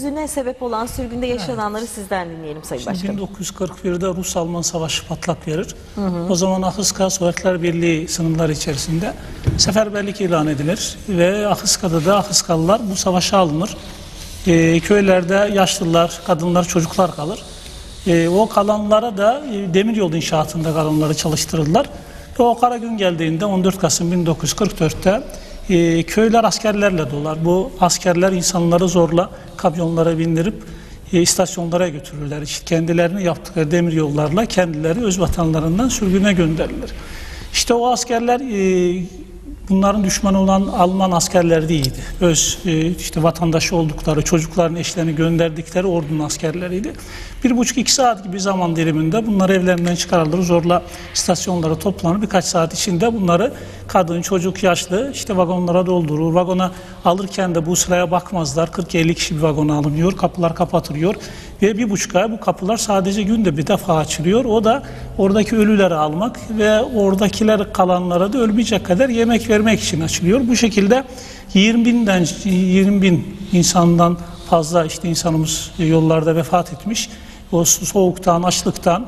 hüzüne sebep olan sürgünde yaşananları sizden dinleyelim Sayın Şimdi Başkanım. 1941'de Rus-Alman savaşı patlak verir. O zaman Ahıska Sovyetler Birliği sınırları içerisinde seferberlik ilan edilir ve Ahıska'da da Ahıskalılar bu savaşa alınır. Ee, köylerde yaşlılar, kadınlar, çocuklar kalır. Ee, o kalanlara da e, demiryolu inşaatında kalanları çalıştırırlar. Ve o kara gün geldiğinde 14 Kasım 1944'te e, köyler askerlerle dolar. Bu askerler insanları zorla kamyonlara bindirip e, istasyonlara götürürler. İşte kendilerini yaptıkları demir yollarla kendileri öz vatanlarından sürgüne gönderilir. İşte o askerler e, bunların düşmanı olan Alman askerler değildi. Öz e, işte vatandaşı oldukları, çocukların eşlerini gönderdikleri ordunun askerleriydi. Bir buçuk iki saat gibi zaman diliminde bunlar evlerinden çıkarılır, zorla istasyonlara toplanır. Birkaç saat içinde bunları kadın, çocuk, yaşlı işte vagonlara doldurur. Vagona alırken de bu sıraya bakmazlar. 40-50 kişi bir vagona alınıyor, kapılar kapatılıyor ve bir buçuk ay bu kapılar sadece günde bir defa açılıyor. O da oradaki ölüleri almak ve oradakiler kalanlara da ölmeyecek kadar yemek vermek için açılıyor. Bu şekilde 20 binden 20 bin insandan fazla işte insanımız yollarda vefat etmiş. O soğuktan, açlıktan.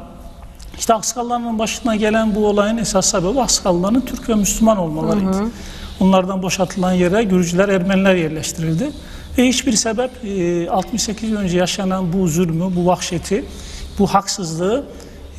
İşte Aksakalların başına gelen bu olayın esas sebebi Aksakalların Türk ve Müslüman olmalarıydı. Onlardan boşaltılan yere Gürcüler, Ermeniler yerleştirildi. Ve hiçbir sebep e, 68 yıl önce yaşanan bu zulmü, bu vahşeti, bu haksızlığı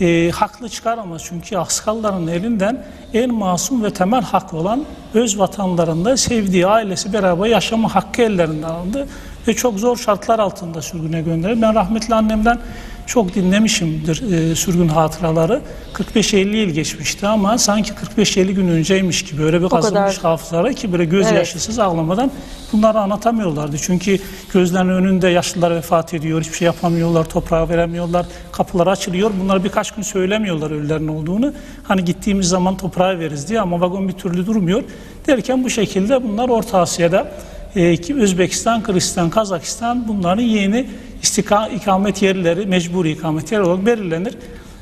e, haklı çıkaramaz. Çünkü Aksakalların elinden en masum ve temel hak olan öz vatanlarında sevdiği ailesi beraber yaşama hakkı ellerinden alındı. Ve çok zor şartlar altında sürgüne gönderildi. Ben rahmetli annemden çok dinlemişimdir e, sürgün hatıraları. 45-50 yıl geçmişti ama sanki 45-50 gün önceymiş gibi öyle bir kadar. kazınmış hafızalara ki böyle gözyaşısız ağlamadan bunları anlatamıyorlardı. Çünkü gözlerinin önünde yaşlılar vefat ediyor, hiçbir şey yapamıyorlar, toprağa veremiyorlar, kapılar açılıyor. Bunlar birkaç gün söylemiyorlar ölülerin olduğunu. Hani gittiğimiz zaman toprağa veririz diye ama vagon bir türlü durmuyor. Derken bu şekilde bunlar Orta Asya'da e, ki Özbekistan, Kırgızistan, Kazakistan bunların yeni istika, ikamet yerleri, mecburi ikamet yerleri olarak belirlenir.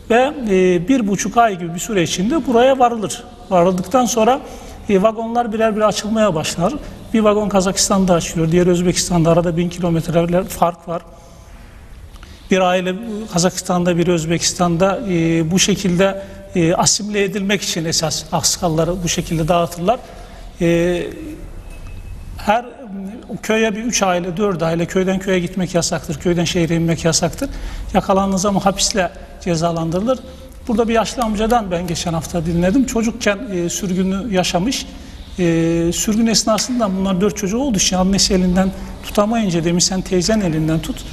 Ve e, bir buçuk ay gibi bir süre içinde buraya varılır. Varıldıktan sonra e, vagonlar birer birer açılmaya başlar. Bir vagon Kazakistan'da açılıyor, diğer Özbekistan'da arada bin kilometreler fark var. Bir aile Kazakistan'da, bir Özbekistan'da e, bu şekilde e, asimile edilmek için esas Aksakalları bu şekilde dağıtırlar. E, her köye bir üç aile, dört aile köyden köye gitmek yasaktır. Köyden şehre inmek yasaktır. Yakalandığı zaman hapisle cezalandırılır. Burada bir yaşlı amcadan ben geçen hafta dinledim. Çocukken e, sürgünü yaşamış. E, sürgün esnasında bunlar dört çocuğu olduğu için annesi elinden tutamayınca demiş sen teyzen elinden tut.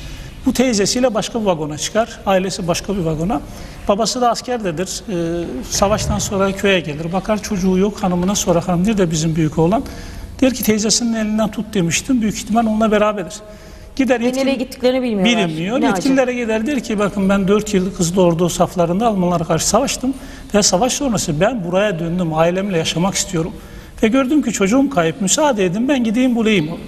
Bu teyzesiyle başka bir vagona çıkar. Ailesi başka bir vagona. Babası da askerdedir. E, savaştan sonra köye gelir. Bakar çocuğu yok hanımına sonra hanım de bizim büyük oğlan. Der ki teyzesinin elinden tut demiştim. Büyük ihtimal onunla beraberdir. Gider yetkin- nereye gittiklerini bilmiyorlar. bilinmiyor. Ne. Yetkililere gider der ki bakın ben 4 yıl Kızıl Ordu saflarında Almanlara karşı savaştım. Ve savaş sonrası ben buraya döndüm. Ailemle yaşamak istiyorum. Ve gördüm ki çocuğum kayıp. Müsaade edin ben gideyim bulayım onu.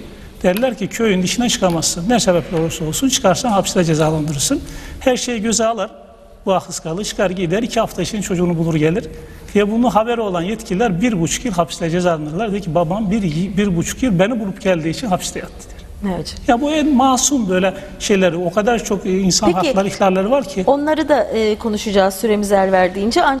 Derler ki köyün dışına çıkamazsın. Ne sebeple olursa olsun çıkarsan hapiste cezalandırırsın. Her şeyi göze alır. Bu akıskalı çıkar gider. iki hafta için çocuğunu bulur gelir. Ve bunu haberi olan yetkililer bir buçuk yıl hapiste cezalandırırlar. Der ki babam bir, bir buçuk yıl beni bulup geldiği için hapiste yattı der. Acı. Ya bu en masum böyle şeyleri, o kadar çok e, insan Peki, hakları ihlalleri var ki. Onları da e, konuşacağız süremiz el verdiğince. Ancak